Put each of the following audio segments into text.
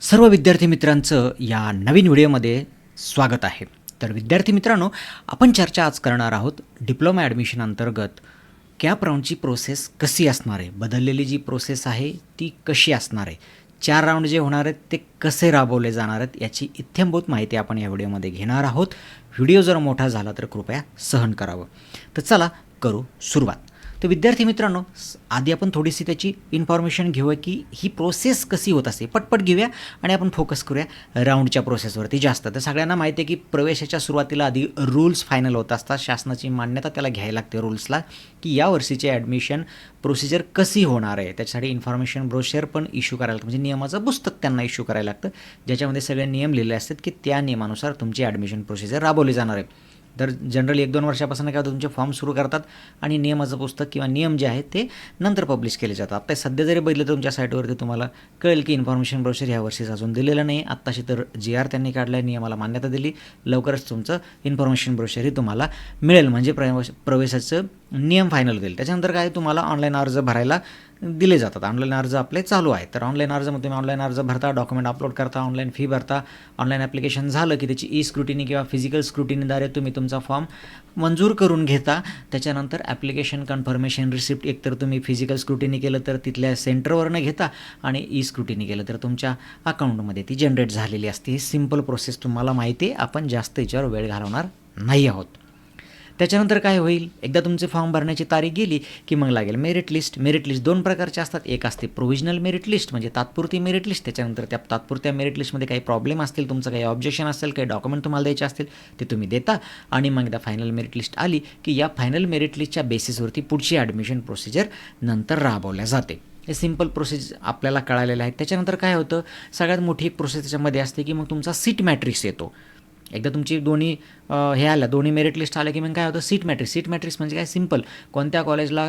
सर्व विद्यार्थी मित्रांचं या नवीन व्हिडिओमध्ये स्वागत आहे. तर विद्यार्थी मित्रांनो आपण चर्चा आज करणार आहोत डिप्लोमा ॲडमिशन अंतर्गत कॅप राऊंडची प्रोसेस कशी असणार आहे? बदललेली जी प्रोसेस आहे ती कशी असणार आहे? चार राऊंड जे होणार आहेत ते कसे राबवले जाणार आहेत याची इत्यंभूत माहिती आपण या व्हिडिओमध्ये घेणार आहोत. व्हिडिओ जर मोठा झाला तर कृपया सहन करावं. तर चला करू सुरुवात. तर विद्यार्थी मित्रांनो आधी आपण थोडीशी त्याची इन्फॉर्मेशन घेऊया की ही प्रोसेस कशी होत असते. पटपट घेऊया आणि आपण फोकस करूया राऊंडच्या प्रोसेसवरती जास्त. तर सगळ्यांना माहिती आहे की प्रवेशाच्या सुरुवातीला आधी रूल्स फायनल होत असतात. शासनाची मान्यता त्याला घ्यायला लागते रूल्सला की या वर्षीचे ॲडमिशन प्रोसिजर कशी होणार आहे. त्याच्यासाठी इन्फॉर्मेशन ब्रोशर पण इश्यू करायला लागतं. म्हणजे नियमाचं पुस्तक त्यांना इश्यू करायला लागतं. ज्याच्यामध्ये सगळे नियम लिहिले असतात की त्या नियमानुसार तुमची ॲडमिशन प्रोसिजर राबवली जाणार आहे. तर जनरली एक दोन वर्षापासून काय होतं तुमचे फॉर्म सुरू करतात आणि नियमाचं पुस्तक किंवा नियम जे आहेत ते नंतर पब्लिश केले जातात. आता सध्या जरी बघितलं तर तुमच्या साईटवरती तुम्हाला कळेल की इन्फॉर्मेशन ब्रोशर ह्या वर्षीच अजून दिलेलं नाही. आत्ताशी तर जी आर त्यांनी काढला आहे नियमाला मान्यता दिली. लवकरच तुमचं इन्फॉर्मेशन ब्रोशरही तुम्हाला मिळेल. म्हणजे प्रवेश प्रवेशाचं नियम फायनल होईल. त्याच्यानंतर काय तुम्हाला ऑनलाईन अर्ज भरायला दिले जातात. ऑनलाईन अर्ज आपले चालू आहे तर ऑनलाईन अर्जमध्ये तुम्ही ऑनलाईन अर्ज भरता डॉक्युमेंट अपलोड करता ऑनलाईन फी भरता ऑनलाईन ॲप्लिकेशन झालं की त्याची ई स्क्रुटिनी किंवा फिजिकल स्क्रुटिनीद्वारे तुम्ही तुमचा फॉर्म मंजूर करून घेता. त्याच्यानंतर ॲप्लिकेशन कन्फर्मेशन रिसिप्ट एकतर तुम्ही फिजिकल स्क्रुटिनी केलं तर तिथल्या सेंटरवरनं घेता आणि ई स्क्रुटिनी केलं तर तुमच्या अकाउंटमध्ये ती जनरेट झालेली असते. ही सिंपल प्रोसेस तुम्हाला माहिती आहे. आपण जास्त याच्यावर वेळ घालवणार नाही आहोत. त्याच्यानंतर काय होईल? एकदा तुमचे फॉर्म भरण्याची तारीख गेली की मग लागेल मेरिट लिस्ट मेरिट लिस्ट दोन प्रकारचे असतात. एक असते प्रोव्हिजनल मेरिट लिस्ट म्हणजे तात्पुरती मेरिट लिस्ट त्याच्यानंतर त्या तात्पुरत्या मेरिट लिस्टमध्ये काही प्रॉब्लेम असतील तुमचं काही ऑब्जेक्शन असेल काही डॉक्युमेंट तुम्हाला द्यायचे असतील ते तुम्ही देता. आणि मग एकदा फायनल मेरिट लिस्ट आली की या फायनल मेरिट लिस्टच्या बेसिसवरती पुढची ॲडमिशन प्रोसिजर नंतर राबवल्या जाते. हे सिंपल प्रोसेस आपल्याला कळालेलं आहे त्याच्यानंतर काय होतं? सगळ्यात मोठी एक प्रोसेस त्याच्यामध्ये असते की मग तुमचा सीट मॅट्रिक्स येतो. एकदा तुमची दोन्ही हे आलं. दोन्ही मेरिट लिस्ट आलं की मग काय होतं? सीट मॅट्रिक्स सीट मॅट्रिक्स म्हणजे काय? सिंपल कोणत्या कॉलेजला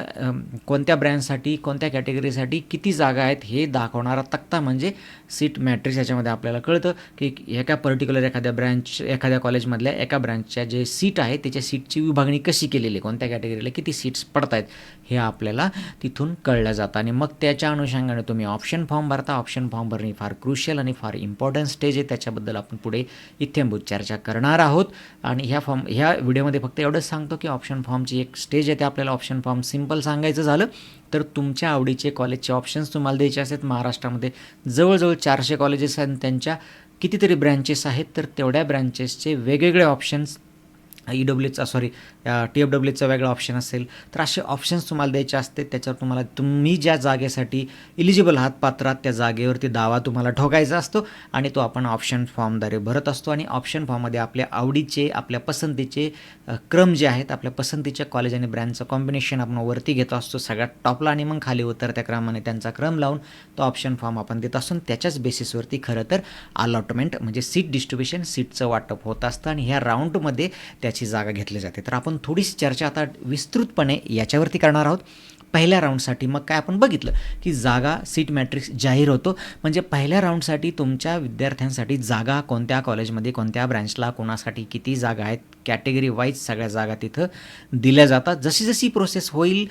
कोणत्या ब्रँचसाठी कोणत्या कॅटेगरीसाठी किती जागा आहेत हे दाखवणारा तक्ता म्हणजे सीट मॅट्रिक्स याच्यामध्ये आपल्याला कळतं की एका पर्टिक्युलर एखाद्या ब्रँच एखाद्या कॉलेजमधल्या एका ब्रँचच्या जे सीट आहे त्याच्या सीटची विभागणी कशी केलेली? आहे कोणत्या कॅटेगरीला किती सीट्स पडत आहेत हे आपल्याला तिथून कळलं जातं. आणि मग त्याच्या अनुषंगाने तुम्ही ऑप्शन फॉर्म भरता. ऑप्शन फॉर्म भरणे फार क्रुशियल आणि फार इम्पॉर्टंट स्टेज आहे. त्याच्याबद्दल आपण पुढे इत्यंभूत चर्चा करणार आहोत. आणि ह्या फॉर्म ह्या व्हिडिओमध्ये फक्त एवढंच सांगतो की ऑप्शन फॉर्मची एक स्टेज आहे ते आपल्याला ऑप्शन फॉर्म सिंपल सांगायचं झालं तर तुमच्या आवडीचे कॉलेजचे ऑप्शन्स तुम्हाला द्यायचे असतात महाराष्ट्रामध्ये जवळजवळ चारशे कॉलेजेस आहेत आणि त्यांच्या कितीतरी ब्रँचेस आहेत तर तेवढ्या ब्रँचेसचे वेगवेगळे ऑप्शन्स ई डब्ल्यूचा सॉरी टी एफ डब्ल्यूचा वेगळा ऑप्शन असेल. तर असे ऑप्शन्स तुम्हाला द्यायचे असते त्याच्यावर तुम्हाला तुम्ही ज्या जागेसाठी इलिजिबल आहात पात्रात त्या जागेवरती दावा तुम्हाला ठोकायचा असतो आणि तो आपण ऑप्शन फॉर्मद्वारे भरत असतो. आणि ऑप्शन फॉर्ममध्ये आपल्या आवडीचे आपल्या पसंतीचे क्रम जे आहेत आपल्या पसंतीच्या कॉलेज आणि ब्रँडचं कॉम्बिनेशन आपण वरती घेतो असतो. सगळ्यात टॉपला आणि मग खाली उतरत्या क्रमाने त्यांचा क्रम लावून तो ऑप्शन फॉर्म आपण देत असतो. आणि त्याच्याच बेसिसवरती खरं तर अलॉटमेंट म्हणजे सीट डिस्ट्रीब्युशन सीटचं वाटप होत असतं. आणि ह्या राऊंडमध्ये त्याची जागा घेतली जाते. तर आपण थोडीशी चर्चा आता विस्तृतपणे याच्यावरती करणार आहोत. पहिल्या राऊंडसाठी मग काय आपण बघितलं की जागा सीट मॅट्रिक्स जाहीर होतो. म्हणजे पहिल्या राऊंडसाठी तुमच्या विद्यार्थ्यांसाठी जागा कोणत्या कॉलेजमध्ये कोणत्या ब्रँचला कोणासाठी किती जागा आहेत कॅटेगरी वाईज सगळ्या जागा तिथं दिल्या जातात. जशी जशी प्रोसेस होईल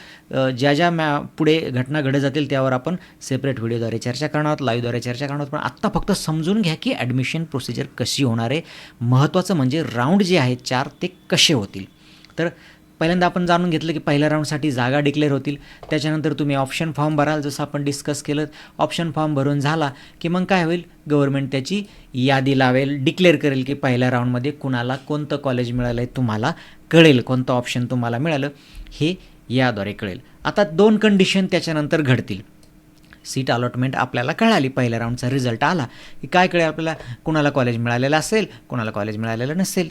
ज्या ज्या मॅ पुढे घटना घडत जातील त्यावर आपण सेपरेट व्हिडिओद्वारे चर्चा करणार आहोत लाईव्हद्वारे चर्चा करणार आहोत. पण आत्ता फक्त समजून घ्या की ॲडमिशन प्रोसिजर कशी होणार आहे. महत्त्वाचं म्हणजे राऊंड जे आहेत चार ते कसे होतील. तर पहिल्यांदा आपण जाणून घेतलं की पहिल्या राऊंडसाठी जागा डिक्लेअर होतील. त्याच्यानंतर तुम्ही ऑप्शन फॉर्म भराल. जसं आपण डिस्कस केलं ऑप्शन फॉर्म भरून झाला की मग काय होईल? गव्हर्नमेंट त्याची यादी लावेल डिक्लेअर करेल की पहिल्या राऊंडमध्ये कुणाला कोणतं कॉलेज मिळालं आहे तुम्हाला कळेल कोणतं ऑप्शन तुम्हाला मिळालं हे याद्वारे कळेल. आता दोन कंडिशन त्याच्यानंतर घडतील. सीट अलॉटमेंट आपल्याला कळाली. पहिल्या राऊंडचा रिझल्ट आला की काय कळेल आपल्याला? कुणाला कॉलेज मिळालेलं असेल कुणाला कॉलेज मिळालेलं नसेल.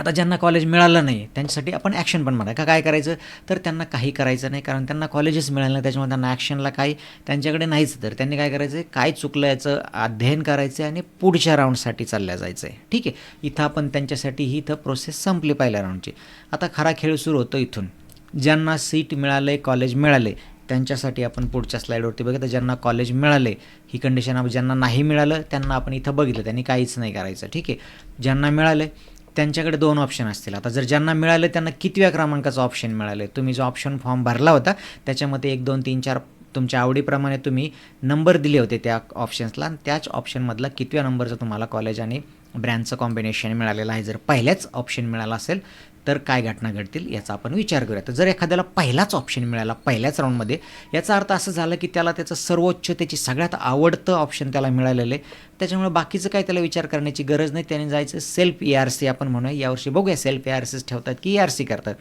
आता ज्यांना कॉलेज मिळालं नाही त्यांच्यासाठी आपण ॲक्शन पण म्हणा. का काय करायचं? तर त्यांना काही करायचं नाही कारण त्यांना कॉलेजेस मिळालं नाही. त्याच्यामुळे त्यांना ॲक्शनला काही त्यांच्याकडे नाहीच. तर त्यांनी काय करायचं आहे काय चुकलं याचं अध्ययन करायचं आहे आणि पुढच्या राऊंडसाठी चालल्या जायचं आहे ठीक आहे? इथं आपण त्यांच्यासाठी ही इथं प्रोसेस संपली पहिल्या राऊंडची आता खरा खेळ सुरू होतो इथून. ज्यांना सीट मिळालं आहे कॉलेज मिळाले त्यांच्यासाठी आपण पुढच्या स्लाईडवरती बघितलं. ज्यांना कॉलेज मिळाले ही कंडिशन आपण ज्यांना नाही मिळालं त्यांना आपण इथं बघितलं. त्यांनी काहीच नाही करायचं. ठीक आहे? ज्यांना मिळालं त्यांच्याकडे दोन ऑप्शन असतील. आता जर ज्यांना मिळालं त्यांना कितव्या क्रमांकाचं ऑप्शन मिळालं? तुम्ही जो ऑप्शन फॉर्म भरला होता त्याच्यामध्ये एक दोन तीन चार तुमच्या आवडीप्रमाणे तुम्ही नंबर दिले होते त्या ऑप्शन्सला आणि त्याच ऑप्शनमधला कितव्या नंबरचं तुम्हाला कॉलेज आणि ब्रँडचं कॉम्बिनेशन मिळालेलं आहे? जर पहिल्याच ऑप्शन मिळाला असेल तर काय घटना घडतील याचा आपण विचार करूया. तर जर एखाद्याला पहिलाच ऑप्शन मिळाला पहिल्याच राऊंडमध्ये याचा अर्थ असं झालं की त्याला त्याचं सर्वोच्च त्याची सगळ्यात आवडतं ऑप्शन त्याला मिळालेलं आहे. त्याच्यामुळे बाकीचं काय त्याला विचार करण्याची गरज नाही. त्याने जायचं सेल्फ ई आर सी आपण म्हणूया. यावर्षी बघूया सेल्फ ई आर सीच ठेवतात की ई आर सी करतात.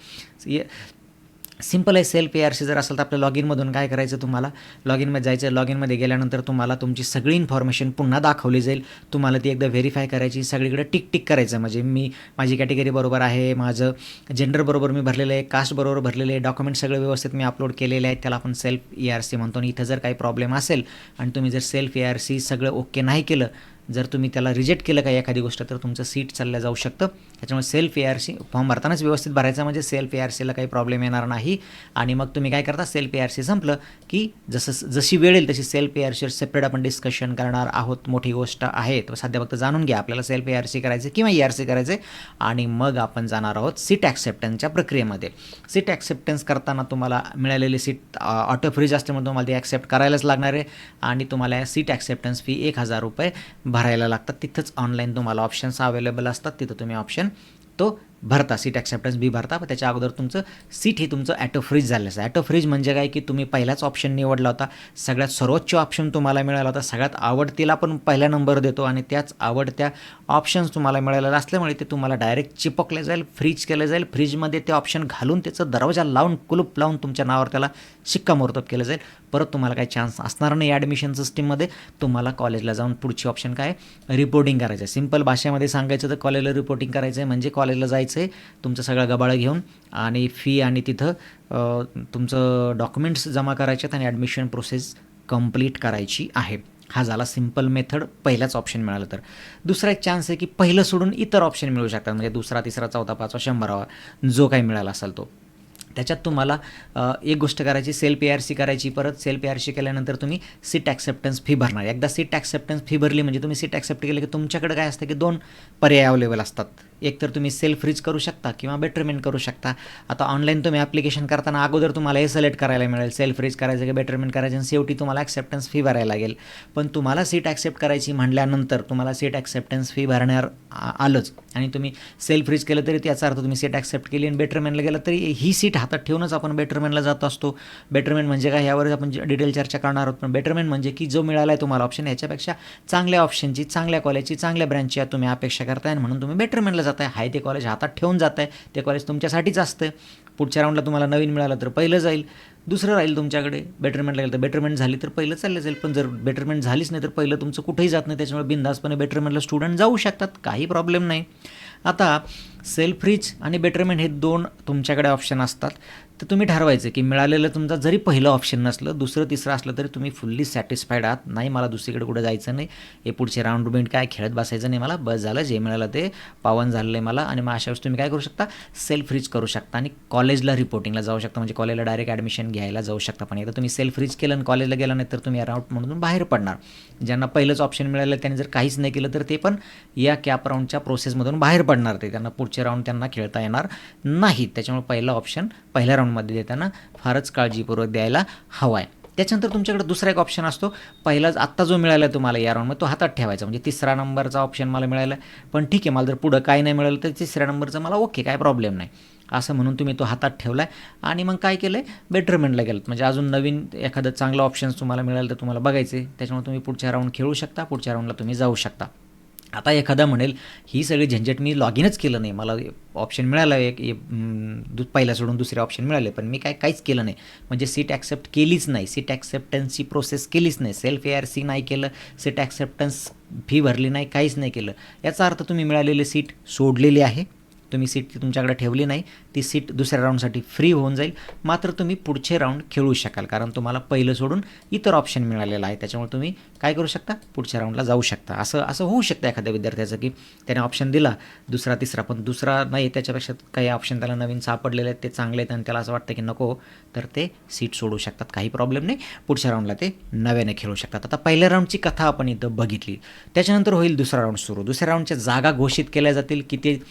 सिंपल आहे सेल्फ ए आर सी जर असेल तर आपल्या लॉग इनमधून काय करायचं तुम्हाला? लॉग इनमध्ये जायचं. लॉग इनमध्ये गेल्यानंतर तुम्हाला तुमची सगळी इन्फॉर्मेशन पुन्हा दाखवली जाईल. तुम्हाला ती एकदा व्हेरीफाय करायची. सगळीकडे टिक टिक करायचं. म्हणजे मी माझी कॅटेगरी बरोबर आहे माझं जेंडर बरोबर मी भरलेलं आहे कास्ट बरोबर भरलेले आहे डॉक्युमेंट सगळे व्यवस्थित मी अपलोड केलेले आहेत त्याला आपण सेल्फ ई आर सी म्हणतो. आणि इथं जर काही प्रॉब्लेम असेल आणि तुम्ही जर सेल्फ ए आर सी सगळं ओके नाही केलं जर तुम्ही त्याला रिजेक्ट केलं का एखादी गोष्ट तर तुमचं सीट चाललं जाऊ शकतं. त्याच्यामुळे self A R C form भरतानाच व्यवस्थित भरायचा म्हणजे सेल्फ ए आर सीला काही प्रॉब्लेम येणार नाही. आणि मग तुम्ही काय करता सेल्फ ए आर सी संपलं की जसं जशी वेळ येईल तशी सेल्फ ए आर सीवर सेपरेट आपण डिस्कशन करणार आहोत. मोठी गोष्ट आहे. तर सध्या फक्त जाणून घ्या आपल्याला सेल्फ ए आर सी करायचं किंवा ई आर सी करायचं आणि मग आपण जाणार आहोत सीट ॲक्सेप्टन्सच्या प्रक्रियेमध्ये. सीट ॲक्सेप्टन्स करताना तुम्हाला मिळालेली सीट ऑटो फ्रीज असल्यामुळे तुम्हाला ती ॲक्सेप्ट करायलाच लागणार आहे. आणि तुम्हाला सीट ॲक्सेप्टन्स फी एक हजार रुपये भरायला लागतात. तिथंच ऑनलाईन तुम्हाला ऑप्शन्स अवेलेबल असतात. तिथं तुम्ही ऑप्शन तो भरता. सीट ॲक्सेप्टन्स बी भरता. पण त्याच्या अगोदर तुमचं सीट हे तुमचं ॲटो फ्रीज झालं असं ॲटो फ्रीज म्हणजे काय? की तुम्ही पहिलाच ऑप्शन निवडला होता. सगळ्यात सर्वोच्च ऑप्शन तुम्हाला मिळाला होता. सगळ्यात आवडतीला पण पहिला नंबर देतो आणि त्याच आवडत्या ऑप्शन्स तुम्हाला मिळालेला असल्यामुळे ते तुम्हाला डायरेक्ट चिपकले जाईल फ्रीज केलं जाईल. फ्रीजमध्ये ते ऑप्शन घालून त्याचं दरवाजा लावून कुलूप लावून तुमच्या नावावर त्याला शिक्कामोर्तब केलं जाईल. परत तुम्हाला काही चान्स असणार नाही ॲडमिशन सिस्टीममध्ये तुम्हाला कॉलेजला जाऊन पुढची ऑप्शन काय? रिपोर्टिंग करायचं आहे सिंपल भाषेमध्ये सांगायचं तर कॉलेजला रिपोर्टिंग करायचं आहे म्हणजे कॉलेजला जायचं आहे तुमचं सगळं गबाळं घेऊन आणि फी आणि तिथं तुमचं डॉक्युमेंट्स जमा करायचे आहेत आणि ॲडमिशन प्रोसेस कंप्लीट करायची आहे. हा झाला सिंपल मेथड पहिलाच ऑप्शन मिळालं तर. दुसरा एक चान्स आहे की पहिलं सोडून इतर ऑप्शन मिळू शकतात. म्हणजे दुसरा तिसरा चौथा पाचवा शंभरावा जो काही मिळाला असेल तो. त्याच्यात तुम्हाला एक गोष्ट करायची सेल्फ पी आर सी करायची परत सेल्फ पी आर सी केल्यानंतर तुम्ही सीट ॲक्सेप्टन्स फी भरणार. एकदा सीट ॲक्सेप्टन्स फी भरली म्हणजे तुम्ही सीट ॲक्सेप्ट केलं की तुमच्याकडे काय असतं की दोन पर्याय अवेलेबल असतात. एक तर तुम्ही सेल्फ फ्रीज करू शकता किंवा बेटरमेंट करू शकता. आता ऑनलाईन तुम्ही ॲप्लिकेशन करताना अगोदर तुम्हाला हे सिलेक्ट करायला मिळेल. सेल्फ फ्रीज करायचं की बेटरमेंट करायचं आणि शेवटी तुम्हाला ॲक्सेप्टन्स फी भरायला लागेल. पण तुम्हाला सीट ॲक्सेप्ट करायची म्हणल्यानंतर तुम्हाला सीट ॲक्सेप्टन्स फी भरण्यावर आलंच. आणि तुम्ही सेल्फ फ्रीज केलं तरी त्याचा अर्थ तुम्ही सीट ॲक्सेप्ट केली आणि बेटरमेंटला गेलं तरी ही सीट हातात ठेवूनच आपण बेटरमेंटला जात असतो. बेटरमेंट म्हणजे काय? यावर आपण डिटेल चर्चा करणार आहोत. पण बेटरमेंट म्हणजे की जो मिळाला आहे तुम्हाला ऑप्शन याच्यापेक्षा चांगल्या ऑप्शनची चांगल्या कॉलेजची चांगल्या ब्रँचची तुम्ही अपेक्षा करताय म्हणून तुम्ही बेटरमेंटला जाताय हाय ते कॉलेज हातात ठेवून जात आहे ते कॉलेज तुमच्यासाठीच असतं पुढच्या राऊंडला तुम्हाला नवीन मिळालं तर पहिलं जाईल दुसरं राहील तुमच्याकडे. बेटरमेंट लागेल तर बेटरमेंट झाली तर पहिलं चाललं जाईल. पण जर बेटरमेंट झालीच नाही तर पहिलं तुमचं कुठेही जात नाही. त्याच्यामुळे बिंदासपणे बेटरमेंटला स्टुडंट जाऊ शकतात. काही प्रॉब्लेम नाही. आता सेल्फ फ्रीज आणि बेटरमेंट हे दोन तुमच्याकडे ऑप्शन असतात. तर तुम्ही ठरवायचं की मिळालेलं तुमचा जरी पहिलं ऑप्शन नसलं दुसरं तिसरं असलं तरी तुम्ही फुल्ली सॅटिस्फाईड आहात. नाही मला दुसरीकडे कुठं जायचं नाही. हे पुढचे राऊंड रुबेंट काय खेळत बसायचं नाही मला. बस झालं जे मिळालं ते पावन झालेलं आहे मला. आणि मग अशा वेळेस तुम्ही काय करू शकता? सेल्फ फ्रीज करू शकता. आणि कॉलेजला रिपोर्टिंगला जाऊ शकता. म्हणजे कॉलेजला डायरेक्ट ॲडमिशन घ्यायला जाऊ शकता. पण एकदा तुम्ही सेल्फ फ्रीज केलं आणि कॉलेजला गेला नाही तर तुम्ही या राऊंड म्हणून बाहेर पडणार. ज्यांना पहिलंच ऑप्शन मिळालं त्यांनी जर काहीच नाही केलं तर ते पण या कॅप राऊंडच्या प्रोसेसमधून बाहेर पडणार ते. त्यांना पुढचे राऊंड त्यांना खेळता येणार नाहीत त्याच्यामुळे पहिला ऑप्शन पहिल्या राऊंडमध्ये देताना फारच काळजीपूर्वक द्यायला हवा आहे त्याच्यानंतर तुमच्याकडे दुसरा एक ऑप्शन असतो. पहिलाच आत्ता जो मिळाला आहे तुम्हाला या राऊंडमध्ये तो हातात ठेवायचा. म्हणजे तिसरा नंबरचा ऑप्शन मला मिळाला. पण ठीक आहे मला जर पुढं काय नाही मिळालं तर तिसऱ्या नंबरचं मला ओके काय प्रॉब्लेम नाही. असं म्हणून तुम्ही तो हातात ठेवला आहे आणि मग काय केलं आहे बेटरमेंटला गेलं म्हणजे अजून नवीन एखादं चांगलं ऑप्शन्स तुम्हाला मिळालं तर तुम्हाला बघायचं आहे त्याच्यामुळे तुम्ही पुढच्या राऊंड खेळू शकता. पुढच्या राऊंडला तुम्ही जाऊ शकता. आता एखादा म्हणेल ही सगळी झंझट मी लॉग इनच केलं नाही. मला ऑप्शन मिळालं एक दु पहिला सोडून दुसरे ऑप्शन मिळाले पण मी काय काहीच केलं नाही. म्हणजे सीट ॲक्सेप्ट केलीच नाही. सीट ॲक्सेप्टन्सची प्रोसेस केलीच नाही. सेल्फ ए आर सी नाही केलं सीट ॲक्सेप्टन्स फी भरली नाही काहीच नाही केलं. याचा अर्थ तुम्ही मिळालेली सीट सोडलेली आहे. तुम्ही सीट तुमच्याकडे ठेवली नाही ती सीट दुसऱ्या राऊंडसाठी फ्री होऊन जाईल. मात्र तुम्ही पुढचे राऊंड खेळू शकाल कारण तुम्हाला पहिलं सोडून इतर ऑप्शन मिळालेलं आहे. त्याच्यामुळे तुम्ही काय करू शकता? पुढच्या राऊंडला जाऊ शकता. असं असं होऊ शकतं एखाद्या विद्यार्थ्याचं की त्याने ऑप्शन दिला दुसरा तिसरा पण दुसरा नाही त्याच्यापेक्षा काही ऑप्शन त्याला नवीन सापडलेले आहेत ते चांगले आहेत आणि त्याला असं वाटतं की नको तर ते सीट सोडू शकतात. काही प्रॉब्लेम नाही. पुढच्या राऊंडला ते नव्याने खेळू शकतात. आता पहिल्या राऊंडची कथा आपण इथं बघितली. त्याच्यानंतर होईल दुसरा राऊंड सुरू. दुसऱ्या राऊंडच्या जागा घोषित केल्या जातील. की ते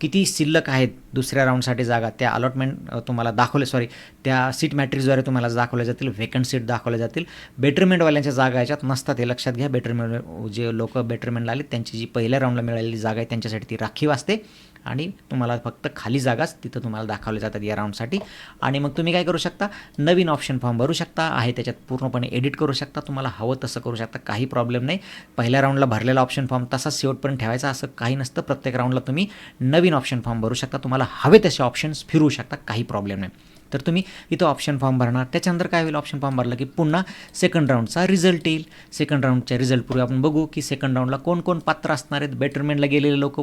किती शिल्लक आहेत दुसऱ्या राऊंडसाठी जागा? त्या अलॉटमेंट तुम्हाला दाखवले सॉरी त्या सीट मॅट्रिक्सद्वारे तुम्हाला दाखवल्या जातील वेकंट सीट दाखवल्या जातील. बेटरमेंटवाल्यांच्या जागा याच्यात नसतात हे लक्षात घ्या. बेटरमेंट जे लोक बेटरमेंटला आले त्यांची जी पहिल्या राऊंडला मिळालेली जागा आहे त्यांच्यासाठी ती राखीव असते. आणि तुम्हाला फक्त खाली जागाच तिथं तुम्हाला दाखवल्या जातात या राऊंडसाठी आणि मग तुम्ही काय करू शकता? नवीन ऑप्शन फॉर्म भरू शकता. आहे त्याच्यात पूर्णपणे एडिट करू शकता. तुम्हाला हवं तसं करू शकता. काही प्रॉब्लेम नाही. पहिल्या राऊंडला भरलेला ऑप्शन फॉर्म तसाच शेवटपर्यंत ठेवायचा. असं काही नसतं. प्रत्येक राऊंडला तुम्ही नवीन ऑप्शन फॉर्म भरू शकता. तुम्हाला हवे तसे ऑप्शन्स फिरू शकता. काही प्रॉब्लेम नाही. तर तुम्ही इथं ऑप्शन फॉर्म भरणार. त्याच्यानंतर काय होईल ऑप्शन फॉर्म भरला की पुन्हा सेकंड राऊंडचा रिझल्ट येईल. सेकंड राऊंडच्या रिझल्टपूर्वी आपण बघू की सेकंड राऊंडला कोण कोण पात्र असणार आहेत. बेटरमेंटला गेलेले लोक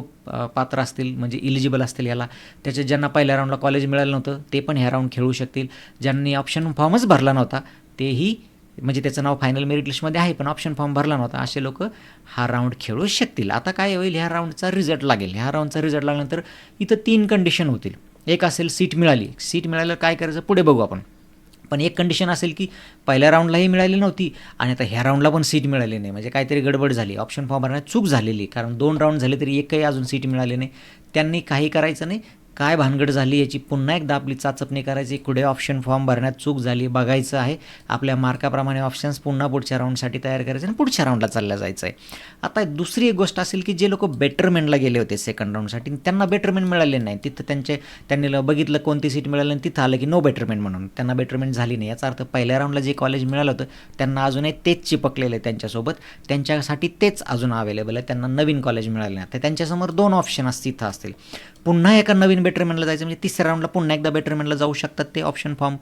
पात्र असतील म्हणजे इलिजिबल असतील याला त्याच्या ज्यांना पहिल्या राऊंडला कॉलेज मिळालं नव्हतं ते पण ह्या राऊंड खेळू शकतील. ज्यांनी ऑप्शन फॉर्मच भरला नव्हता तेही म्हणजे त्याचं नाव फायनल मेरिट लिस्टमध्ये आहे पण ऑप्शन फॉर्म भरला नव्हता. असे लोक हा राऊंड खेळू शकतील. आता काय होईल? ह्या राऊंडचा रिझल्ट लागेल. ह्या राऊंडचा रिझल्ट लागल्यानंतर इथं तीन कंडिशन होतील. एक असेल सीट मिळाली. सीट मिळाल्यावर काय करायचं? पुढे बघू आपण. पण एक कंडिशन असेल की पहिल्या राऊंडलाही मिळाली नव्हती आणि आता ह्या राऊंडला पण सीट मिळाली नाही. म्हणजे काहीतरी गडबड झाली. ऑप्शन फॉर्म भरण्यात चूक झालेली कारण दोन राऊंड झाले तरी एक काही अजून सीट मिळाली नाही. त्यांनी काही करायचं नाही. काय भानगड झाली याची पुन्हा एकदा आपली चाचपणी करायची. कुठे ऑप्शन फॉर्म भरण्यात चूक झाली बघायचं आहे. आपल्या मार्काप्रमाणे ऑप्शन्स पुन्हा पुढच्या राऊंडसाठी तयार करायचे आणि पुढच्या राऊंडला चालल्या जायचं आहे आता दुसरी एक गोष्ट असेल की जे लोक बेटरमेंटला गेले होते सेकंड राऊंडसाठी त्यांना बेटरमेंट मिळाले नाही. तिथं त्यांचे त्यांनी ल- बघितलं कोणती सीट मिळाली आणि तिथं आलं की नो बेटरमेंट म्हणून. त्यांना बेटरमेंट झाली नाही. याचा अर्थ पहिल्या राऊंडला जे कॉलेज मिळालं होतं त्यांना अजूनही तेच चिपकलेलं आहे त्यांच्यासोबत. त्यांच्यासाठी तेच अजून अवेलेबल आहे. त्यांना नवीन कॉलेज मिळालं नाही. तर त्यांच्यासमोर दोन ऑप्शन असतील तिथं असतील. पुन्हा एका नवीन बेटरमेंटला जायचं म्हणजे तिसऱ्या राऊंडला पुन्हा एकदा बेटरमेंटला जाऊ शकतात ते ऑप्शन फॉर्म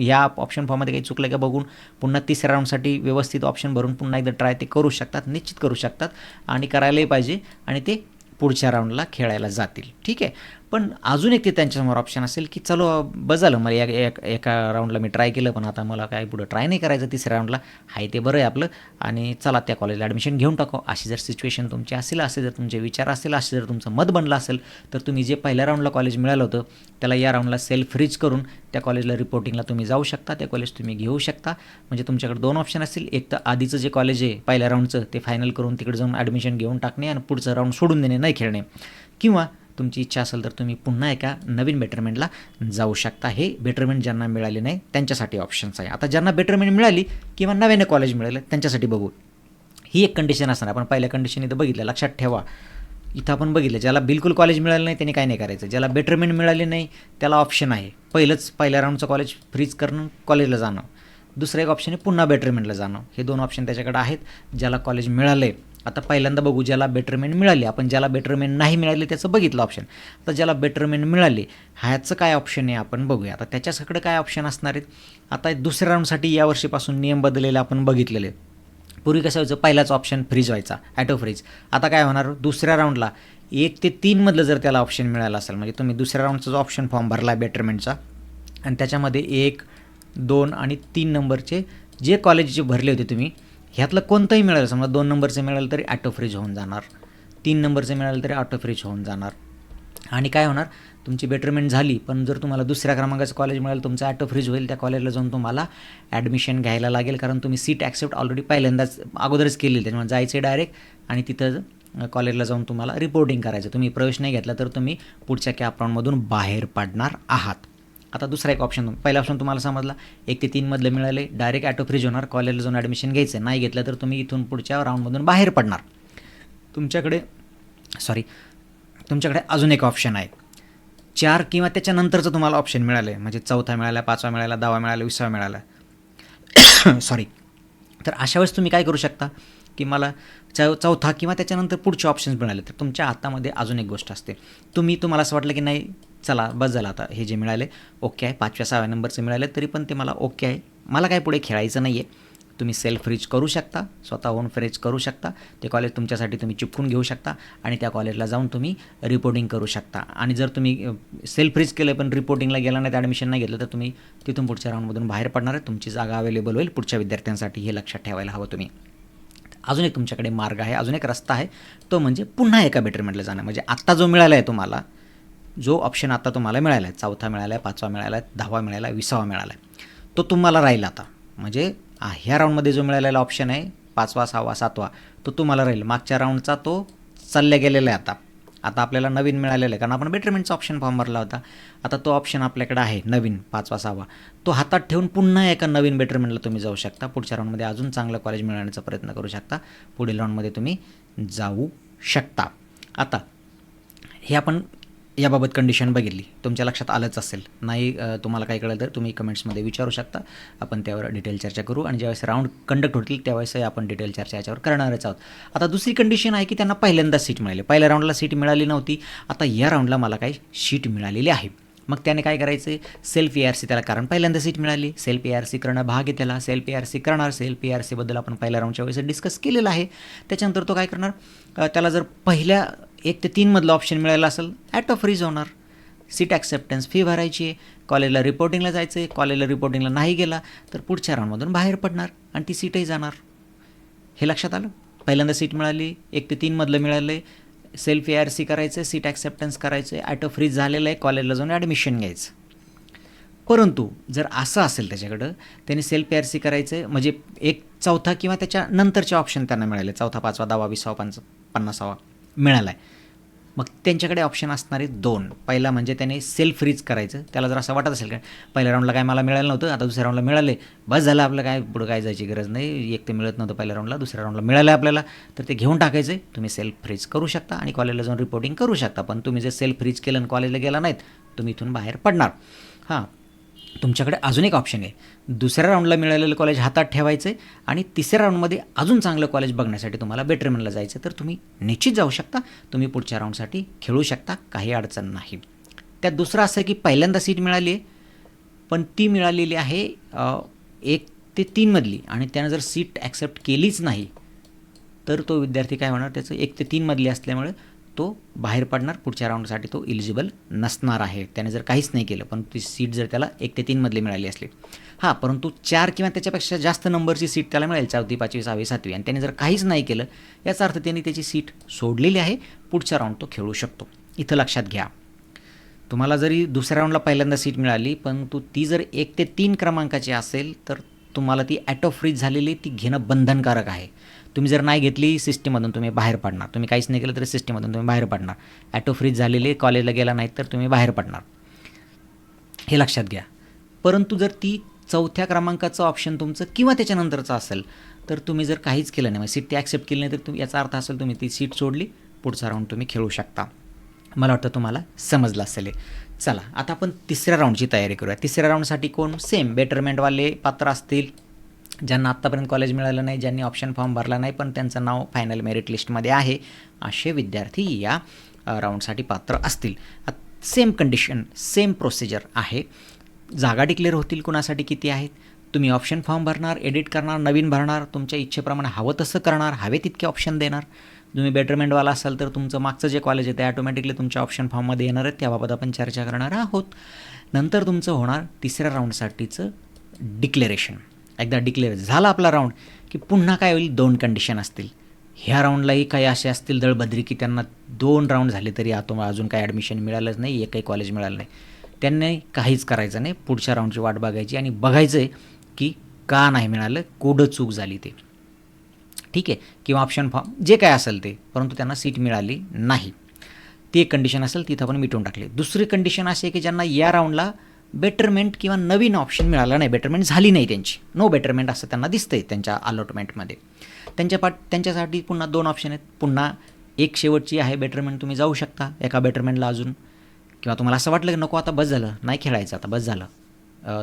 या ऑप्शन फॉर्ममध्ये काही चुकलं का बघून पुन्हा तिसऱ्या राऊंडसाठी व्यवस्थित ऑप्शन भरून पुन्हा एकदा ट्राय ते करू शकतात निश्चित करू शकतात आणि करायलाही पाहिजे आणि ते पुढच्या राऊंडला खेळायला जातील. ठीक आहे? पण अजून एक ते त्यांच्यासमोर ऑप्शन असेल की चलो बजालं मला एक एका राऊंडला मी ट्राय केलं पण आता मला काय पुढं ट्राय नाही करायचं तिसऱ्या राऊंडला आहे ते बरं आहे आपलं. आणि चला त्या कॉलेजला ॲडमिशन घेऊन टाकू. अशी जर सिच्युएशन तुमची असेल असे जर तुमचे विचार असेल असे जर तुमचं मत बनलं असेल तर तुम्ही जे पहिल्या राऊंडला कॉलेज मिळालं होतं त्याला या राऊंडला सेल्फ फ्रीज करून त्या कॉलेजला रिपोर्टिंगला तुम्ही जाऊ शकता. त्या कॉलेज तुम्ही घेऊ शकता. म्हणजे तुमच्याकडे दोन ऑप्शन असतील. एक तर आधीचं जे कॉलेज आहे पहिल्या राऊंडचं ते फायनल करून तिकडे जाऊन ॲडमिशन घेऊन टाकणे आणि पुढचं राऊंड सोडून देणे नाही खेळणे. किंवा तुमची इच्छा असेल तर तुम्ही पुन्हा एका नवीन बेटरमेंटला जाऊ शकता. हे बेटरमेंट ज्यांना मिळाले नाही त्यांच्यासाठी ऑप्शन्स आहे. आता ज्यांना बेटरमेंट मिळाली किंवा नव्याने कॉलेज मिळालं त्यांच्यासाठी बघू. ही एक कंडिशन असणार. आपण पहिल्या कंडिशन इथं बघितलं. लक्षात ठेवा. इथं आपण बघितलं ज्याला बिलकुल कॉलेज मिळालं नाही त्यांनी काय नाही करायचं. ज्याला बेटरमेंट मिळाली नाही त्याला ऑप्शन आहे. पहिलंच पहिल्या राऊंडचं कॉलेज फ्रीज करणं कॉलेजला जाणं. दुसरं एक ऑप्शन आहे पुन्हा बेटरमेंटला जाणं. हे दोन ऑप्शन त्याच्याकडे आहेत. ज्याला कॉलेज मिळालं आहे आता पहिल्यांदा बघू ज्याला बेटरमेंट मिळाली आपण ज्याला बेटरमेंट नाही मिळाली त्याचं बघितलं ऑप्शन आता ज्याला बेटरमेंट मिळाली ह्याचं काय ऑप्शन आहे आपण बघूया. आता त्याच्याकडे काय ऑप्शन असणार आहेत? आता दुसऱ्या राऊंडसाठी यावर्षीपासून नियम बदललेले आपण बघितलेले. पूर्वी कसं व्हायचं? पहिलाच ऑप्शन फ्रीज व्हायचा ॲटो फ्रीज आता काय होणार? दुसऱ्या राऊंडला एक ते तीनमधलं जर त्याला ऑप्शन मिळालं असेल म्हणजे तुम्ही दुसऱ्या राऊंडचा जो ऑप्शन फॉर्म भरला आहे बेटरमेंटचा आणि त्याच्यामध्ये एक दोन आणि तीन नंबरचे जे कॉलेज जे भरले होते तुम्ही ह्यातलं कोणतंही मिळालं समजा दोन नंबरचं मिळालं तरी ॲटो फ्रीज होऊन जाणार. तीन नंबरचं मिळालं तरी ऑटो फ्रीज होऊन जाणार. आणि काय होणार? तुमची बेटरमेंट झाली पण जर तुम्हाला दुसऱ्या क्रमांकाचं कॉलेज मिळालं तुमचं ॲटो फ्रीज होईल त्या कॉलेजला जाऊन तुम्हाला ॲडमिशन घ्यायला लागेल कारण तुम्ही सीट ॲक्सेप्ट ऑलरेडी पहिल्यांदाच अगोदरच केलेली त्याच्यामुळे जायचं डायरेक्ट आणि तिथं कॉलेजला जाऊन तुम्हाला रिपोर्टिंग करायचं. तुम्ही प्रवेश नाही घेतला तर तुम्ही पुढच्या कॅप राऊंडमधून बाहेर पडणार आहात. आता दुसरा एक ऑप्शन पहिला ऑप्शन तुम्हाला समजला. एक ते तीनमधलं मिळाले डायरेक्ट ॲटो फ्रीज होणार कॉलेजला जाऊन ॲडमिशन घ्यायचं. नाही घेतलं तर तुम्ही इथून पुढच्या राऊंडमधून बाहेर पडणार. तुमच्याकडे सॉरी तुमच्याकडे अजून एक ऑप्शन आहे. चार किंवा त्याच्यानंतरचं तुम्हाला ऑप्शन मिळालं. आहे म्हणजे चौथा मिळाला पाचवा मिळाला दहावा मिळाला विसावा मिळाला. सॉरी तर अशा वेळेस तुम्ही काय करू शकता? की मला चौ चौथा किंवा त्याच्यानंतर पुढचे ऑप्शन्स मिळाले. तर तुमच्या हातामध्ये अजून एक गोष्ट असते. तुम्ही तुम्हाला असं वाटलं की नाही चला बस झालं आता हे जे मिळाले ओके आहे. पाचव्या सहाव्या नंबरचे मिळाले तरी पण ते मला ओके आहे. मला काय पुढे खेळायचं नाही आहे तुम्ही सेल्फ फ्रीज करू शकता स्वतःहून फ्रीज करू शकता. ते कॉलेज तुमच्यासाठी तुम्ही चिपकून घेऊ शकता आणि त्या कॉलेजला जाऊन तुम्ही रिपोर्टिंग करू शकता. आणि जर तुम्ही सेल्फ फ्रीज केलं पण रिपोर्टिंगला गेला नाही ॲडमिशन नाही घेतलं तर तुम्ही तिथून पुढच्या राऊंडमधून बाहेर पडणार आहे. तुमची जागा अवेलेबल होईल पुढच्या विद्यार्थ्यांसाठी हे लक्षात ठेवायला हवं तुम्ही. अजून एक तुमच्याकडे मार्ग आहे अजून एक रस्ता आहे. तो म्हणजे पुन्हा एका बेटरमेंटला जाणं. म्हणजे आत्ता जो मिळाला आहे तुम्हाला जो ऑप्शन आता तुम्हाला मिळाला आहे चौथा मिळाला आहे पाचवा मिळाला आहे दहावा मिळाला आहे विसावा मिळाला आहे तो तुम्हाला राहील आता. म्हणजे आ, ह्या राऊंडमध्ये जो मिळालेला ऑप्शन आहे पाचवा सहावा सातवा तो तुम्हाला राहील. मागच्या राऊंडचा तो चालल्या गेलेला आहे आता. आता आपल्याला नवीन मिळालेलं आहे कारण आपण बेटरमेंटचा ऑप्शन फॉर्म भरला होता. आता तो ऑप्शन आपल्याकडे आहे नवीन पाचवा सहावा. तो हातात ठेवून पुन्हा एका नवीन बेटरमेंटला तुम्ही जाऊ शकता. पुढच्या राऊंडमध्ये अजून चांगलं कॉलेज मिळवण्याचा प्रयत्न करू शकता. पुढील राऊंडमध्ये तुम्ही जाऊ शकता. आता हे आपण याबाबत कंडिशन बघितली. तुमच्या लक्षात आलंच असेल. नाही तुम्हाला काही कळलं तर तुम्ही कमेंट्समध्ये विचारू शकता. आपण त्यावर डिटेल चर्चा करू आणि ज्यावेळेस राऊंड कंडक्ट होतील त्यावेळेसही आपण डिटेल चर्चा याच्यावर करणारच आहोत. आता दुसरी कंडिशन आहे की त्यांना पहिल्यांदा सीट मिळाली. पहिल्या राऊंडला सीट मिळाली नव्हती. आता या राऊंडला मला काही सीट मिळालेली आहे. मग त्याने काय करायचं? सेल्फ ए आर सी त्याला कारण पहिल्यांदा सीट मिळाली. सेल्फ ए आर सी करणं भाग आहे त्याला. सेल्फ ए आर सी करणार. सेल्फ ए आर सीबद्दल आपण पहिल्या राऊंडच्या वेळेस डिस्कस केलेलं आहे. त्याच्यानंतर तो काय करणार? त्याला जर पहिल्या एक ते तीनमधलं ऑप्शन मिळालं असेल ॲटो फ्रीज होणार सीट ॲक्सेप्टन्स फी भरायची आहे. कॉलेजला रिपोर्टिंगला जायचं आहे कॉलेजला रिपोर्टिंगला नाही गेला तर पुढच्या राऊंडमधून बाहेर पडणार आणि ती सीटही जाणार. हे लक्षात आलं? पहिल्यांदा सीट मिळाली एक ते तीनमधलं मिळालं आहे सेल्फ ए आर सी करायचं सीट ॲक्सेप्टन्स करायचं आहे ॲटो फ्रीज झालेलं आहे कॉलेजला जाऊन ॲडमिशन घ्यायचं. परंतु जर असं असेल त्याच्याकडं त्यांनी सेल्फ ए आर सी करायचं आहे म्हणजे एक चौथा किंवा त्याच्या नंतरचे ऑप्शन त्यांना मिळाले. चौथा पाचवा दहावा विसावा पंच पन्नासावा. मिळाला आहे मग त्यांच्याकडे ऑप्शन असणारे दोन. पहिला म्हणजे त्याने सेल्फ फ्रीज करायचं. त्याला जर असं वाटत असेल काय पहिल्या राऊंडला काय मला मिळालं नव्हतं आता दुसऱ्या राऊंडला मिळाले बस झालं आपलं काय पुढं काय जायची गरज नाही. एक ते मिळत नव्हतं पहिल्या राऊंडला दुसऱ्या राऊंडला मिळालं आपल्याला. तर ते घेऊन टाकायचं. आहे तुम्ही सेल्फ फ्रीज करू शकता आणि कॉलेजला जाऊन रिपोर्टिंग करू शकता. पण तुम्ही जर सेल्फ फ्रीज केलं आणि कॉलेजला गेला नाहीत तुम्ही इथून बाहेर पडणार. हां. तुमच्याकडे अजून एक ऑप्शन आहे. दुसऱ्या राऊंडला मिळालेलं कॉलेज हातात ठेवायचं आहे आणि तिसऱ्या राऊंडमध्ये अजून चांगलं कॉलेज बघण्यासाठी तुम्हाला बेटरमेंटला जायचं तर तुम्ही निश्चित जाऊ शकता. तुम्ही पुढच्या राऊंडसाठी खेळू शकता. काही अडचण नाही. त्यात दुसरं असं आहे की पहिल्यांदा सीट मिळाली आहे. पण ती मिळालेली आहे एक ते तीनमधली आणि त्यानं जर सीट ॲक्सेप्ट केलीच नाही तर तो विद्यार्थी काय होणार? त्याचं एक ते तीनमधली असल्यामुळे तो बाहेर पडणार पुढच्या राऊंडसाठी तो इलिजिबल नसणार आहे. त्याने जर काहीच नाही केलं पण ती सीट जर त्याला एक ते तीनमधली मिळाली असली. हां परंतु चार किंवा त्याच्यापेक्षा जास्त नंबरची सीट त्याला मिळेल चौथी पाचवी सहावी सातवी. आणि त्याने जर काहीच नाही केलं याचा अर्थ त्याने त्याची सीट सोडलेली आहे पुढचा राऊंड तो खेळू शकतो. इथं लक्षात घ्या. तुम्हाला जरी दुसऱ्या राऊंडला पहिल्यांदा सीट मिळाली परंतु ती जर एक ते तीन क्रमांकाची असेल तर तुम्हाला ती ॲटो फ्रीज झालेली ती घेणं बंधनकारक आहे. तुम्ही जर नाही घेतली सिस्टीममधून तुम्ही बाहेर पडणार. तुम्ही काहीच नाही केलं तरी सिस्टीममधून तुम्ही बाहेर पडणार. ॲटो फ्रीज झालेली कॉलेजला गेला नाही तर तुम्ही बाहेर पडणार. हे लक्षात घ्या. परंतु जर ती चौथ्या क्रमांकाचं ऑप्शन तुमचं किंवा त्याच्यानंतरचं असेल तर तुम्ही जर काहीच केलं नाही सीट ती ॲक्सेप्ट केली नाही तर तुम्ही याचा अर्थ असेल तुम्ही ती सीट सोडली पुढचा राऊंड तुम्ही खेळू शकता. मला वाटतं तुम्हाला समजलं असेल चला आता आपण तिसऱ्या राऊंडची तयारी करूया. तिसऱ्या राऊंडसाठी कोण? सेम बेटरमेंटवाले पात्र असतील. ज्यांना आत्तापर्यंत कॉलेज मिळालं नाही ज्यांनी ऑप्शन फॉर्म भरला नाही पण त्यांचं नाव फायनल मेरिट लिस्टमध्ये आहे असे विद्यार्थी या राऊंडसाठी पात्र असतील. सेम कंडिशन सेम प्रोसिजर आहे. जागा डिक्लेअर होतील कुणासाठी किती आहेत? तुम्ही ऑप्शन फॉर्म भरणार एडिट करणार नवीन भरणार तुमच्या इच्छेप्रमाणे हवं तसं करणार हवे तितके ऑप्शन देणार. तुम्ही बेटरमेंटवाला असाल तर तुमचं मागचं जे कॉलेज आहे ते ॲटोमॅटिकली तुमच्या ऑप्शन फॉर्ममध्ये येणार आहे त्याबाबत आपण चर्चा करणार आहोत. नंतर तुमचं होणार तिसऱ्या राऊंडसाठीचं डिक्लेरेशन एकदा डिक्लेअर झाला आपला राऊंड की पुन्हा काय होईल? दोन कंडिशन असतील. ह्या राऊंडलाही काही असे असतील दळबद्री की त्यांना दोन राऊंड झाले तरी आतो अजून काही ॲडमिशन मिळालंच नाही एकही कॉलेज मिळालं नाही. त्यांनी काहीच करायचं नाही. पुढच्या राऊंडची वाट बघायची आणि बघायचं आहे की का नाही मिळालं कोडं चूक झाली ते. ठीक आहे? किंवा ऑप्शन फॉर्म जे काय असेल ते परंतु त्यांना सीट मिळाली नाही. ती एक कंडिशन असेल तिथं आपण मिटवून टाकली. दुसरी कंडिशन अशी आहे की ज्यांना या राऊंडला बेटरमेंट किंवा नवीन ऑप्शन मिळाला नाही. बेटरमेंट झाली नाही त्यांची. नो बेटरमेंट असं त्यांना दिसतंय त्यांच्या अलॉटमेंटमध्ये त्यांच्या पाठ त्यांच्यासाठी पुन्हा दोन ऑप्शन आहेत. पुन्हा एक शेवटची आहे बेटरमेंट तुम्ही जाऊ शकता एका बेटरमेंटला अजून. किंवा तुम्हाला असं वाटलं की नको आता बस झालं. नाही खेळायचं आता बस झालं.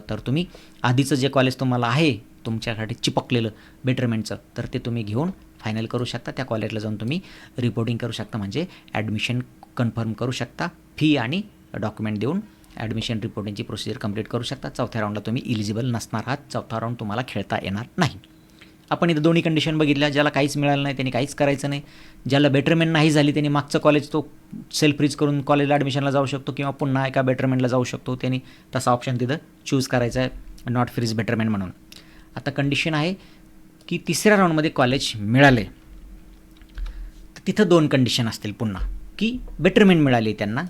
तर तुम्ही आधीचं जे कॉलेज तुम्हाला आहे तुमच्यासाठी चिपकलेलं बेटरमेंटचं तर ते तुम्ही घेऊन फायनल करू शकता. त्या कॉलेजला जाऊन तुम्ही रिपोर्टिंग करू शकता. म्हणजे ॲडमिशन कन्फर्म करू शकता. फी आणि डॉक्युमेंट देऊन ॲडमिशन रिपोर्टिंगची प्रोसिजर कंप्लीट करू शकता. चौथ्या राऊंडला तुम्ही इलिजिबल नसणार आहात. चौथा राऊंड तुम्हाला खेळता येणार नाही. आपण इथं दोन्ही कंडिशन बघितल्या. ज्याला काहीच मिळालं नाही त्यांनी काहीच करायचं नाही. ज्याला बेटरमेंट नाही झाली त्यांनी मागचं कॉलेज तो सेल्फ फ्रीज करून कॉलेजला ॲडमिशनला जाऊ शकतो किंवा पुन्हा एका बेटरमेंटला जाऊ शकतो. त्यांनी तसा ऑप्शन तिथं चूज करायचा आहे. नॉट फ्रीज बेटरमेंट म्हणून. आता कंडिशन आहे की तिसऱ्या राऊंडमध्ये कॉलेज मिळाले. तर तिथं दोन कंडिशन असतील पुन्हा. की बेटरमेंट मिळाली त्यांना.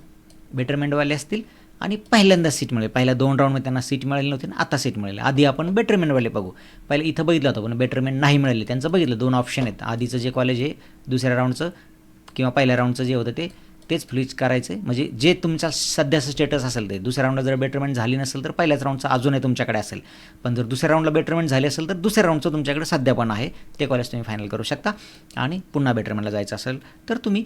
बेटरमेंटवाले असतील. आणि पहिल्यांदा सीट मिळेल. पहिल्या दोन राऊंडमध्ये त्यांना सीट मिळाली नव्हती आणि आता सीट मिळेल. आधी आपण बेटरमेंटवाले बघू. पहिलं इथं बघितलं होतं पण बेटरमेंट नाही मिळाले. त्यांचं बघितलं दोन ऑप्शन आहेत. आधीचं जे कॉलेज आहे दुसऱ्या राऊंडचं किंवा पहिल्या राऊंडचं जे होतं ते तेच फ्लिच करायचं. आहे म्हणजे जे तुमचा सध्याचं स्टेटस असेल ते. दुसऱ्या राऊंडला जर बेटरमेंट झाली नसेल तर पहिल्याच राऊंडचं अजूनही तुमच्याकडे असेल. पण जर दुसऱ्या राऊंडला बेटरमेंट झाली असेल तर दुसऱ्या राऊंडचं तुमच्याकडे सध्या पण आहे. ते कॉलेज तुम्ही फायनल करू शकता. आणि पुन्हा बेटरमेंटला जायचं असेल तर तुम्ही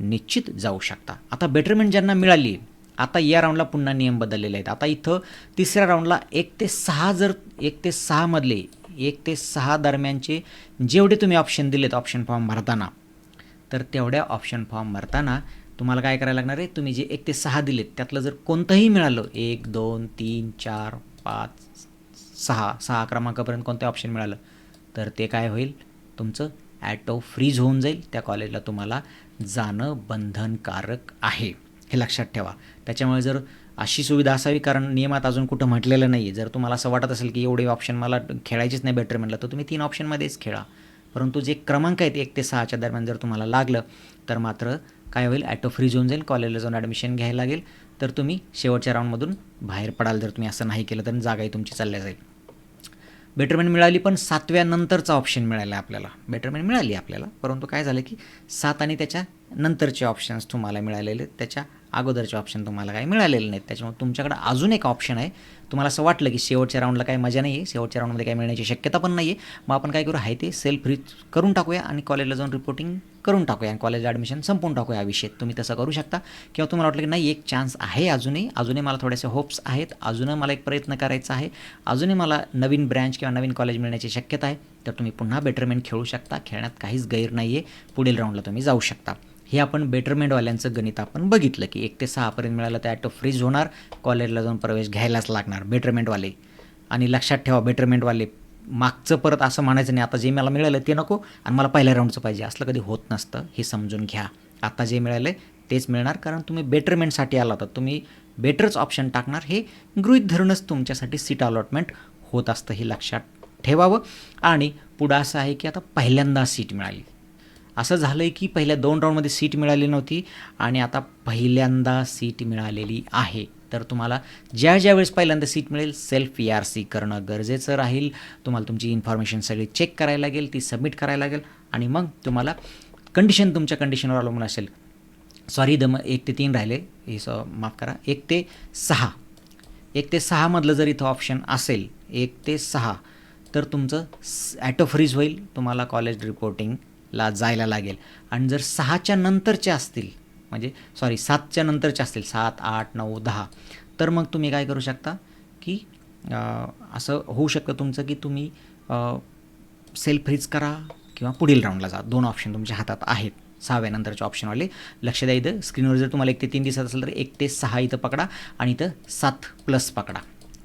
निश्चित जाऊ शकता. आता बेटरमेंट ज्यांना मिळाली आता या राऊंडला पुन्हा नियम बदललेले आहेत. आता इथं तिसऱ्या राऊंडला एक ते सहा जर एक ते सहामधले एक ते सहा दरम्यानचे जेवढे तुम्ही ऑप्शन दिलेत ऑप्शन फॉर्म भरताना तर तेवढ्या ऑप्शन फॉर्म भरताना तुम्हाला काय करायला लागणार आहे? तुम्ही जे एक ते सहा दिलेत त्यातलं जर कोणतंही मिळालं एक दोन तीन चार पाच सहा सहा क्रमांकापर्यंत कोणतं ऑप्शन मिळालं तर ते काय होईल? तुमचं ॲटो फ्रीज होऊन जाईल. त्या कॉलेजला तुम्हाला जाणं बंधनकारक आहे. हे लक्षात ठेवा. त्याच्यामुळे जर अशी सुविधा असावी कारण नियमात अजून कुठं म्हटलेलं नाही आहे जर तुम्हाला असं वाटत असेल की एवढे ऑप्शन मला खेळायचेच नाही बेटरमेंटला तर तुम्ही तीन ऑप्शनमध्येच खेळा. परंतु जे क्रमांक आहेत एक ते सहाच्या दरम्यान जर तुम्हाला लागलं तर मात्र काय होईल? ॲटो फ्रीज होऊन जाईल. कॉलेजला जाऊन ॲडमिशन घ्यायला लागेल. तर तुम्ही शेवटच्या राऊंडमधून बाहेर पडाल जर तुम्ही असं नाही केलं तर जागाही तुमची चालल्या जाईल. बेटरमेंट मिळाली पण सातव्यानंतरचा ऑप्शन मिळाला आहे आपल्याला. बेटरमेंट मिळाली आपल्याला. परंतु काय झालं की सात आणि त्याच्या नंतरचे ऑप्शन्स तुम्हाला मिळालेले. त्याच्या अगोदरचे ऑप्शन तुम्हाला काही मिळालेले नाहीत. त्याच्यामुळे तुमच्याकडे अजून एक ऑप्शन आहे. तुम्हाला असं वाटलं की शेवटच्या राऊंडला काही मजा नाही आहे शेवटच्या राऊंडमध्ये काही मिळण्याची शक्यता पण नाही आहे मग आपण काय करू? आहे ते सेल्फ रिच करून टाकूया आणि कॉलेजला जाऊन रिपोर्टिंग करून टाकूया आणि कॉलेज ॲडमिशन संपून टाकूया या विषयात तुम्ही तसं करू शकता. किंवा तुम्हाला वाटलं की नाही एक चान्स आहे अजूनही. अजूनही मला थोडेसे होप्स आहेत. अजूनही मला एक प्रयत्न करायचा आहे. अजूनही मला नवीन ब्रँच किंवा नवीन कॉलेज मिळण्याची शक्यता आहे. तर तुम्ही पुन्हा बेटरमेंट खेळू शकता. खेळण्यात काहीच गैर नाही आहे पुढील राऊंडला तुम्ही जाऊ शकता. हे आपण बेटरमेंटवाल्यांचं गणित आपण बघितलं की एक ते सहापर्यंत मिळालं तर ॲटो फ्रीज होणार कॉलेजला जाऊन प्रवेश घ्यायलाच लागणार बेटरमेंटवाले आणि लक्षात ठेवा बेटरमेंटवाले मागचं परत असं म्हणायचं नाही आता जे मला मिळालं ते नको आणि मला पहिल्या राऊंडचं पाहिजे. असलं कधी होत नसतं हे समजून घ्या. आता जे मिळालं तेच मिळणार कारण तुम्ही बेटरमेंटसाठी आला होता तुम्ही बेटरच ऑप्शन टाकणार हे गृहीत धरूनच तुमच्यासाठी सीट अलॉटमेंट होत असतं हे लक्षात ठेवावं. आणि पुढं असं आहे की आता पहिल्यांदा सीट मिळाली. असं झालं आहे की पहिल्या दोन राऊंडमध्ये सीट मिळाली नव्हती आणि आता पहिल्यांदा सीट मिळालेली आहे. तर तुम्हाला ज्या ज्या वेळेस पहिल्यांदा सीट मिळेल सेल्फ ई आर सी करणं गरजेचं राहील. तुम्हाला तुमची इन्फॉर्मेशन सगळी चेक करायला लागेल ती सबमिट करायला लागेल आणि मग तुम्हाला कंडिशन तुमच्या कंडिशनवर अवलंबून असेल. सॉरी दम एक ते तीन राहिले. हे स माफ करा. एक ते सहा. एक ते सहामधलं जर इथं ऑप्शन असेल एक ते सहा तर तुमचं ॲटो फ्रीज होईल. तुम्हाला कॉलेज रिपोर्टिंग ला जायला लागेल. आणि जर सहाच्या नंतरचे असतील म्हणजे सॉरी सातच्या नंतरचे असतील सात आठ नऊ दहा तर मग तुम्ही काय करू शकता की असं होऊ शकतं तुमचं की तुम्ही सेल्फ फ्रीज करा किंवा पुढील राऊंडला जा. दोन ऑप्शन तुमच्या हातात आहेत. सहाव्या नंतरचे ऑप्शनवाले. लक्ष द्या इथं. स्क्रीनवर जर तुम्हाला एक ते तीन दिसत असेल तर एक ते सहा इथं पकडा आणि इथं सात प्लस पकडा.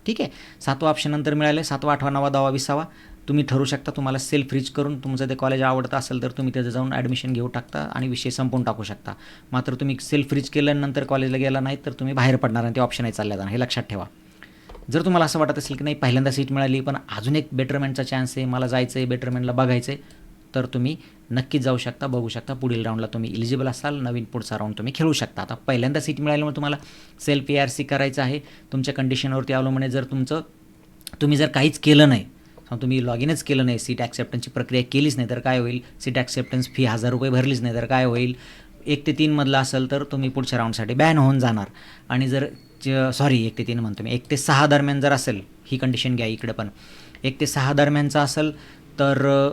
ठीक आहे? सातवा ऑप्शन नंतर मिळालं. सातवा आठवा नवा दहावा विसावा. तुम्ही ठरू शकता तुम्हाला सेल्फ फ्रीज करून तुमचं ते कॉलेज आवडतं असेल तर तुम्ही त्याचं जाऊन ॲडमिशन घेऊ टाकता आणि विषय संपवून टाकू शकता. मात्र तुम्ही सेल्फ फ्रीज केल्यानंतर कॉलेजला गेला नाही तर तुम्ही बाहेर पडणार आणि ते ऑप्शन आहे चालल्या जाणार हे लक्षात ठेवा. जर तुम्हाला असं वाटत असेल की नाही पहिल्यांदा सीट मिळाली पण अजून एक बेटरमेंटचा चान्स आहे मला जायचं आहे बेटरमेंटला बघायचं आहे तर तुम्ही नक्कीच जाऊ शकता बघू शकता पुढील राऊंडला तुम्ही इलिजिबल असाल नवीन पुढचा राऊंड तुम्ही खेळू शकता. आता पहिल्यांदा सीट मिळाल्यामुळे तुम्हाला सेल्फ ए आर सी करायचं आहे. तुमच्या कंडिशनवरती अवलंबून आहे. जर तुमचं तुम्ही जर काहीच केलं नाही तुम्ही लॉग इनच केलं नाही सीट ॲक्सेप्टन्सची प्रक्रिया केलीच नाही तर काय होईल? सीट ॲक्सेप्टन्स फी हजार रुपये भरलीच नाही तर काय होईल? एक ते तीनमधला असेल तर तुम्ही पुढच्या राऊंडसाठी बॅन होऊन जाणार. आणि जर सॉरी एक ते तीन म्हणतो मी. एक ते सहा दरम्यान जर असेल ही कंडिशन घ्या इकडे पण. एक ते सहा दरम्यानचा असेल तर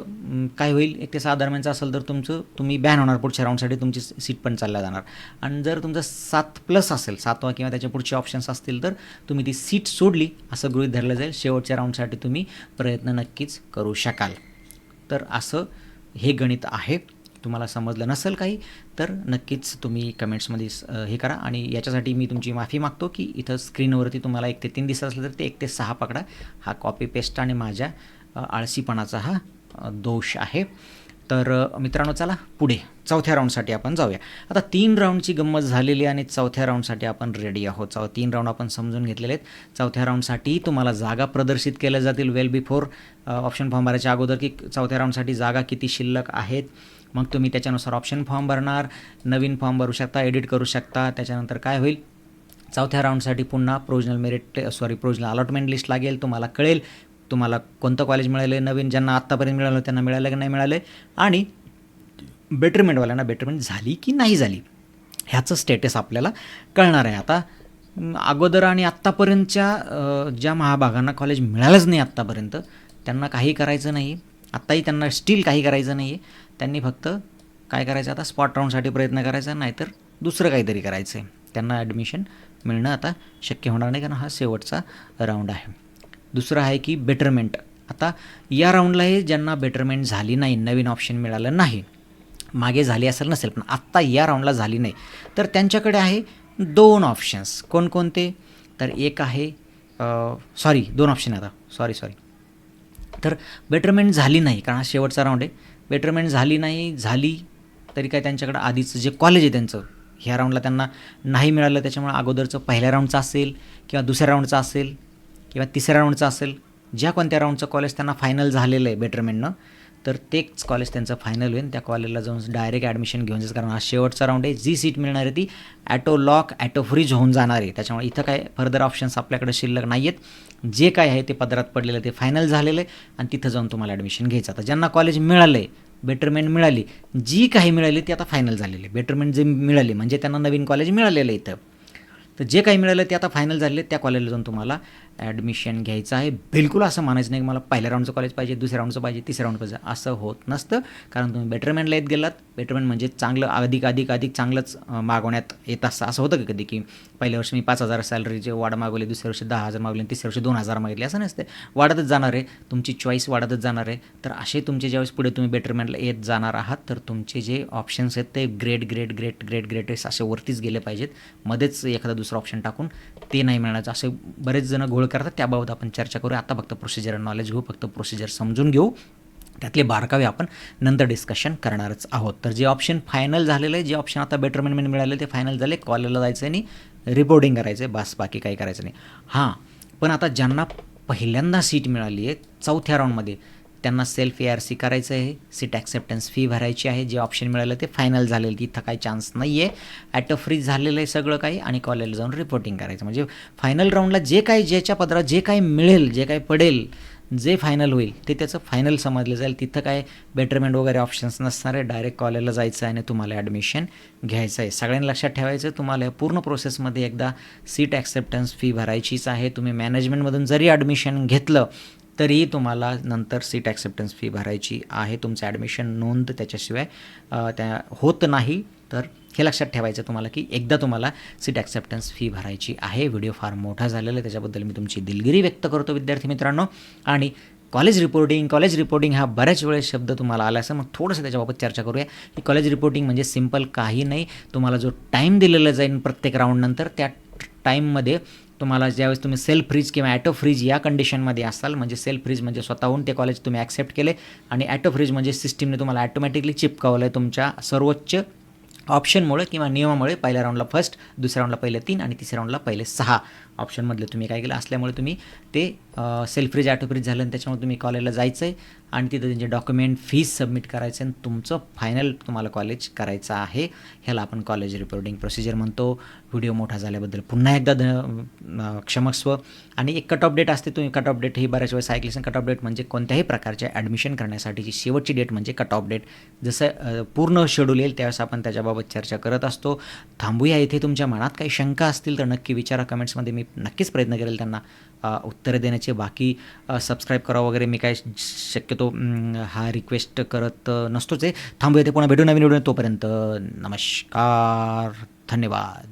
काय होईल? एक ते सहा दरम्यानचं असेल तर तुमचं तुम्ही बॅन होणार पुढच्या राऊंडसाठी तुमची सीट पण चालल्या जाणार. आणि जर तुमचं सात प्लस असेल सातवा किंवा त्याच्या पुढचे ऑप्शन्स असतील तर तुम्ही ती सीट सोडली असं गृहीत धरलं जाईल. शेवटच्या राऊंडसाठी तुम्ही प्रयत्न नक्कीच करू शकाल. तर असं हे गणित आहे. तुम्हाला समजलं नसेल काही तर नक्कीच तुम्ही कमेंट्समध्ये स- हे करा. आणि याच्यासाठी मी तुमची माफी मागतो की इथं स्क्रीनवरती तुम्हाला एक ते तीन दिसत असलं तर ते एक ते सहा पकडा. हा कॉपी पेस्ट आणि माझ्या आळसीपणाचा हा दोष आहे. तर मित्रांनो चला पुढे. चौथ्या राऊंडसाठी आपण जाऊया. आता तीन राऊंडची गंमत झालेली आणि चौथ्या राऊंडसाठी आपण रेडी आहोत. चौ तीन राऊंड आपण समजून घेतलेले आहेत. चौथ्या राऊंडसाठी तुम्हाला जागा प्रदर्शित केल्या जातील वेल बिफोर ऑप्शन फॉर्म भरायच्या अगोदर की चौथ्या राऊंडसाठी जागा किती शिल्लक आहेत. मग तुम्ही त्याच्यानुसार ऑप्शन फॉर्म भरणार नवीन फॉर्म भरू शकता एडिट करू शकता. त्याच्यानंतर काय होईल? चौथ्या राऊंडसाठी पुन्हा provisional merit sorry provisional allotment list लागेल. तुम्हाला कळेल तुम्हाला कोणतं कॉलेज मिळालं आहे नवीन ज्यांना आत्तापर्यंत मिळालं त्यांना मिळालं की नाही मिळालं आणि बेटरमेंटवाल्यांना बेटरमेंट झाली की नाही झाली? ह्याचं स्टेटस आपल्याला कळणार आहे. आता अगोदर आणि आत्तापर्यंतच्या ज्या महाभागांना कॉलेज मिळालंच नाही आत्तापर्यंत त्यांना काही करायचं नाही. आत्ताही त्यांना स्टील काही करायचं नाही. आहे त्यांनी फक्त काय करायचं आता स्पॉट राऊंडसाठी प्रयत्न करायचा नाहीतर दुसरं काहीतरी करायचं आहे त्यांना ॲडमिशन मिळणं आता शक्य होणार नाही कारण हा शेवटचा राऊंड आहे. दुसरं आहे की बेटरमेंट आता या राऊंडलाही ज्यांना बेटरमेंट झाली नाही नवीन ऑप्शन मिळालं नाही मागे झाली असेल नसेल पण आत्ता या राऊंडला झाली नाही तर त्यांच्याकडे आहे दोन ऑप्शन्स कोणकोणते? तर एक आहे सॉरी दोन ऑप्शन आता सॉरी सॉरी तर बेटरमेंट झाली नाही कारण हा शेवटचा राऊंड आहे. बेटरमेंट झाली नाही झाली तरी काय त्यांच्याकडं आधीचं जे कॉलेज आहे त्यांचं ह्या राऊंडला त्यांना नाही मिळालं त्याच्यामुळे अगोदरचं पहिल्या राऊंडचं असेल किंवा दुसऱ्या राऊंडचं असेल किंवा तिसऱ्या राऊंडचं असेल ज्या कोणत्या राऊंडचं कॉलेज त्यांना फायनल झालेलं आहे बेटरमेंटनं तर तेच कॉलेज त्यांचं फायनल होईल. त्या कॉलेजला जाऊन डायरेक्ट ॲडमिशन घेऊन जायचं कारण हा शेवटचा राऊंड आहे. जी सीट मिळणार आहे ती ॲटो लॉक ॲटो फ्रीज होऊन जाणार आहे. त्याच्यामुळे इथं काय फर्दर ऑप्शन्स आपल्याकडे शिल्लक नाही आहेत जे काय आहे ते पदरात पडलेलं आहे ते फायनल झालेलं आहे. आणि तिथं जाऊन तुम्हाला ॲडमिशन घ्यायचं आता ज्यांना कॉलेज मिळालं आहे बेटरमेंट मिळाली जी काही मिळाली ती आता फायनल झालेली आहे. बेटरमेंट जे मिळाली म्हणजे त्यांना नवीन कॉलेज मिळालेलं आहे इथं. तर जे काही मिळालं ते आता फायनल झालेलं आहे. त्या कॉलेजला जाऊन तुम्हाला ॲडमिशन घ्यायचं आहे. बिलकुल असं म्हणायचं नाही की मला पहिल्या राऊंडचं कॉलेज पाहिजे दुसऱ्या राऊंडचं पाहिजे तिसऱ्या राऊंड पाहिजे. असं होत नसतं. कारण तुम्ही बेटरमेंटला येत गेलात. बेटरमेंट म्हणजे चांगलं अधिक अधिक अधिक चांगलंच मागवण्यात येत असं असं होतं का कधी की पहिल्या वर्षी मी पाच हजार सॅलरीचे वाढ मागवली दुसऱ्या वर्षी दहा हजार मागवले तिसऱ्या वर्षी दोन हजार मागितले असं नसते. वाढतच जाणार आहे. तुमची चॉईस वाढतच जाणार आहे. तर असे तुमचे ज्यावेळेस पुढे तुम्ही बेटरमेंटला येत जाणार आहात तर तुमचे जे ऑप्शन्स आहेत ते great great great great greatest असे वरतीच गेले पाहिजेत. मध्येच एखादा दुसरा ऑप्शन टाकून ते नाही मिळायचं असे बरेच जण घोळ करतात त्याबाबत आपण चर्चा करू आता फक्त प्रोसिजर नॉलेज घेऊ फक्त प्रोसिजर समजून घेऊ. त्यातले बारकावे आपण नंतर डिस्कशन करणारच आहोत. तर जे ऑप्शन फायनल झालेलं आहे जे ऑप्शन आता बेटरमेंटमेंट मिळाले ते फायनल झाले. कॉलेजला जायचं आहे आणि रिपोर्टिंग करायचं आहे बस बाकी काही करायचं नाही. हां पण आता ज्यांना पहिल्यांदा सीट मिळाली आहे चौथ्या राऊंडमध्ये त्यांना सेल्फ ए आर सी करायचं आहे. सीट ॲक्सेप्टन्स फी भरायची आहे. जे ऑप्शन मिळालं ते फायनल झालेलं. तिथं काही चान्स नाही आहे ॲट फ्रीज झालेलं आहे सगळं काही आणि कॉलेजला जाऊन रिपोर्टिंग करायचं. म्हणजे फायनल राऊंडला जे काही ज्याच्या पदरात जे काही मिळेल जे काही पडेल जे फायनल होईल ते त्याचं फायनल समजलं जाईल. तिथं काय बेटरमेंट वगैरे ऑप्शन्स नसणार आहे. डायरेक्ट कॉलेजला जायचं आहे आणि तुम्हाला ॲडमिशन घ्यायचं आहे. सगळ्यांनी लक्षात ठेवायचं तुम्हाला या पूर्ण प्रोसेसमध्ये एकदा सीट ॲक्सेप्टन्स फी भरायचीच आहे. तुम्ही मॅनेजमेंटमधून जरी ॲडमिशन घेतलं तरीही तुम्हाला नंतर सीट ॲक्सेप्टन्स फी भरायची आहे. तुमचं ॲडमिशन नोंद त्याच्याशिवाय त्या होत नाही. तर हे लक्षात ठेवायचं तुम्हाला की एकदा तुम्हाला सीट ॲक्सेप्टन्स फी भरायची आहे. व्हिडिओ फार मोठा झालेला आहे. त्याच्याबद्दल मी तुमची दिलगिरी व्यक्त करतो विद्यार्थी मित्रांनो. आणि कॉलेज रिपोर्टिंग कॉलेज रिपोर्टिंग हा बऱ्याच वेळेस शब्द तुम्हाला आला असं मग थोडंसं त्याच्याबाबत चर्चा करूया. की कॉलेज रिपोर्टिंग म्हणजे सिंपल काही नाही. तुम्हाला जो टाईम दिलेला जाईल प्रत्येक राऊंडनंतर त्या टाईममध्ये तुम्हाला ज्यावेळेस तुम्ही सेल्फ फ्रीज किंवा ॲटो फ्रीज या कंडिशनमध्ये असाल म्हणजे सेल्फ फ्रीज म्हणजे स्वतःहून ते कॉलेज तुम्ही ॲक्सेप्ट केले आणि ॲटो फ्रीज म्हणजे सिस्टीमने तुम्हाला ॲटोमॅटिकली चिपकावलं आहे तुमच्या सर्वोच्च ऑप्शनमुळे किंवा नियमामुळे. पहिल्या राऊंडला फर्स्ट दुसऱ्या राऊंडला पहिले तीन आणि तिसऱ्या राऊंडला पहिले सहा ऑप्शनमधले तुम्ही काय केलं? असल्यामुळे तुम्ही ते सेल्फ फ्रीज ॲटो फ्रीज झालं आणि त्याच्यामुळे तुम्ही कॉलेजला जायचं आहे आणि तिथं त्यांचे डॉक्युमेंट फीज सबमिट करायचं आणि तुमचं फायनल तुम्हाला कॉलेज करायचं आहे. ह्याला आपण कॉलेज रिपोर्टिंग प्रोसिजर म्हणतो. व्हिडिओ मोठा झाल्याबद्दल पुन्हा एकदा ध क्षमस्व. आणि एक कट ऑफ डेट असते तुम्ही कट ऑफ डेट ही बऱ्याच वेळेस ऐकली कट ऑफ डेट म्हणजे कोणत्याही प्रकारच्या ॲडमिशन करण्यासाठीची शेवटची डेट म्हणजे कट ऑफ डेट जसं पूर्ण शेड्यूल येईल त्यावेळेस आपण त्याच्याबाबत चर्चा करत असतो. थांबूया इथे तुमच्या मनात काही शंका असतील तर नक्की विचारा. कमेंट्समध्ये मी नक्कीच प्रयत्न करेल त्यांना. उत्तरं देण्याचे बाकी सबस्क्राईब करा वगैरे मी काय शक्यतो हा रिक्वेस्ट करत नसतोच आहे. थांबूया ते पुन्हा भेटू नवीन व्हिडिओ तोपर्यंत नमस्कार. धन्यवाद.